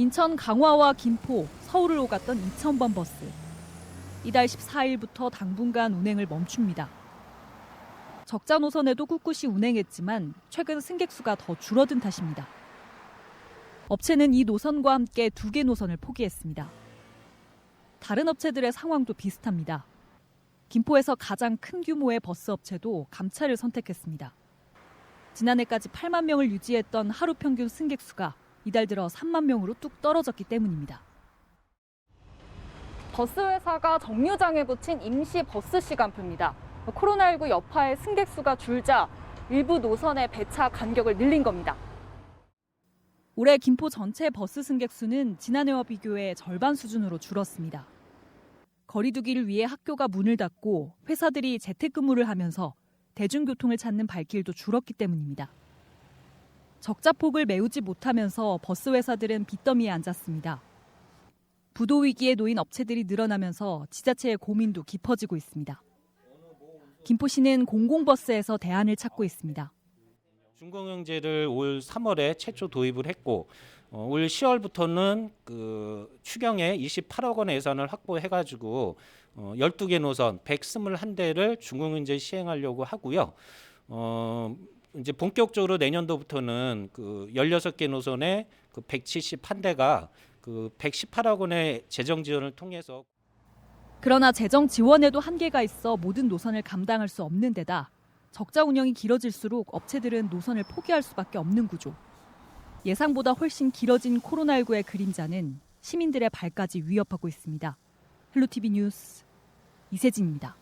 인천 강화와 김포, 서울을 오갔던 2,000번 버스. 이달 14일부터 당분간 운행을 멈춥니다. 적자 노선에도 꿋꿋이 운행했지만 최근 승객 수가 더 줄어든 탓입니다. 업체는 이 노선과 함께 두 개 노선을 포기했습니다. 다른 업체들의 상황도 비슷합니다. 김포에서 가장 큰 규모의 버스 업체도 감차를 선택했습니다. 지난해까지 8만 명을 유지했던 하루 평균 승객 수가 이달 들어 3만 명으로 뚝 떨어졌기 때문입니다. 버스 회사가 정류장에 붙인 임시 버스 시간표입니다. 코로나19 여파에 승객 수가 줄자 일부 노선의 배차 간격을 늘린 겁니다. 올해 김포 전체 버스 승객 수는 지난해와 비교해 절반 수준으로 줄었습니다. 거리두기를 위해 학교가 문을 닫고 회사들이 재택근무를 하면서 대중교통을 찾는 발길도 줄었기 때문입니다. 적자폭을 메우지 못하면서 버스 회사들은 빚더미에 앉았습니다. 부도 위기에 놓인 업체들이 늘어나면서 지자체의 고민도 깊어지고 있습니다. 김포시는 공공버스에서 대안을 찾고 있습니다. 중공영제를 올 3월에 최초 도입을 했고 어, 올 10월부터는 그 추경에 28억 원의 예산을 확보해가지고 어, 12개 노선 121대를 중공영제 시행하려고 하고요. 어, 이제 본격적으로 내년도부터는 그 16개 노선에 그 171대가 그 118억 원의 재정 지원을 통해서 그러나 재정 지원에도 한계가 있어 모든 노선을 감당할 수 없는 데다 적자 운영이 길어질수록 업체들은 노선을 포기할 수밖에 없는 구조. 예상보다 훨씬 길어진 코로나19의 그림자는 시민들의 발까지 위협하고 있습니다. 헬로티비 뉴스 이세진입니다.